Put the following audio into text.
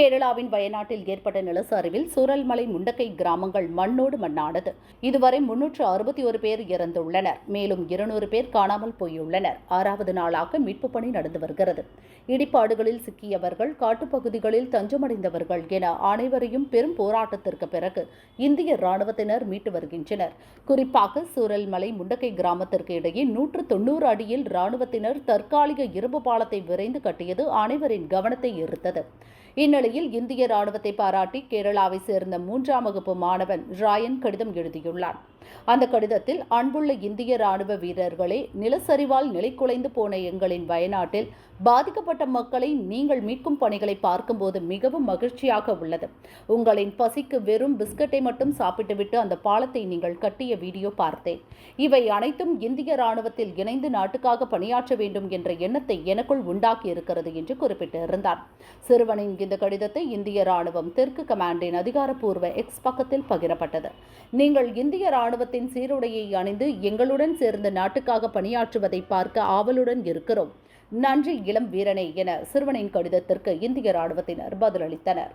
கேரளாவின் வயநாட்டில் ஏற்பட்ட நிலச்சரிவில் சூரல்மலை முண்டக்கை கிராமங்கள் மண்ணோடு மண்ணானது. இதுவரை முன்னூற்று அறுபத்தி ஒரு பேர் இறந்துள்ளனர். மேலும் இருநூறு பேர் காணாமல் போயுள்ளனர். ஆறாவது நாளாக மீட்புப் பணி நடந்து வருகிறது. இடிபாடுகளில் சிக்கியவர்கள் காட்டுப்பகுதிகளில் தஞ்சமடைந்தவர்கள் என அனைவரையும் பெரும் போராட்டத்திற்கு பிறகு இந்திய ராணுவத்தினர் மீட்டு வருகின்றனர். குறிப்பாக சூரல்மலை முண்டக்கை கிராமத்திற்கு இடையே நூற்று தொண்ணூறு அடியில் ராணுவத்தினர் தற்காலிக இரும்பு பாலத்தை விரைந்து கட்டியது அனைவரின் கவனத்தை ஈர்த்தது. இந்நிலையில் இந்திய ராணுவத்தை பாராட்டி கேரளாவை சேர்ந்த மூன்றாம் வகுப்பு மாணவன் ராயன் கடிதம் எழுதியுள்ளான். அந்த கடிதத்தில் அன்புள்ள இந்திய ராணுவ வீரர்களே நிலச்சரிவால் நிலைக்குலைந்து போன எங்களின் வயநாட்டில் பாதிக்கப்பட்ட மக்களை நீங்கள் மீட்கும் பணிகளை பார்க்கும்போது மிகவும் மகிழ்ச்சியாக உள்ளது. உங்களின் பசிக்கு வெறும் பிஸ்கட்டை மட்டும் சாப்பிட்டுவிட்டு அந்த பாலத்தை நீங்கள் கட்டிய வீடியோ பார்த்தேன். இவை அனைத்தும் இந்திய ராணுவத்தில் இணைந்து நாட்டுக்காக பணியாற்ற வேண்டும் என்ற எண்ணத்தை எனக்குள் உண்டாக்கி இருக்கிறது என்று குறிப்பிட்டிருந்தார். சிறுவனின் இந்த கடிதத்தை இந்திய ராணுவம் தெற்கு கமாண்டின் அதிகாரப்பூர்வ எக்ஸ் பக்கத்தில் பகிரப்பட்டது. நீங்கள் இந்திய ராணுவ ராணுவத்தின் சீருடையை அணிந்து எங்களுடன் சேர்ந்து நாட்டுக்காக பணியாற்றுவதை பார்க்க ஆவலுடன் இருக்கிறோம். நன்றி இளம் வீரனே என சிறுவனின் கடிதத்திற்கு இந்திய ராணுவத்தினர் பதிலளித்தனர்.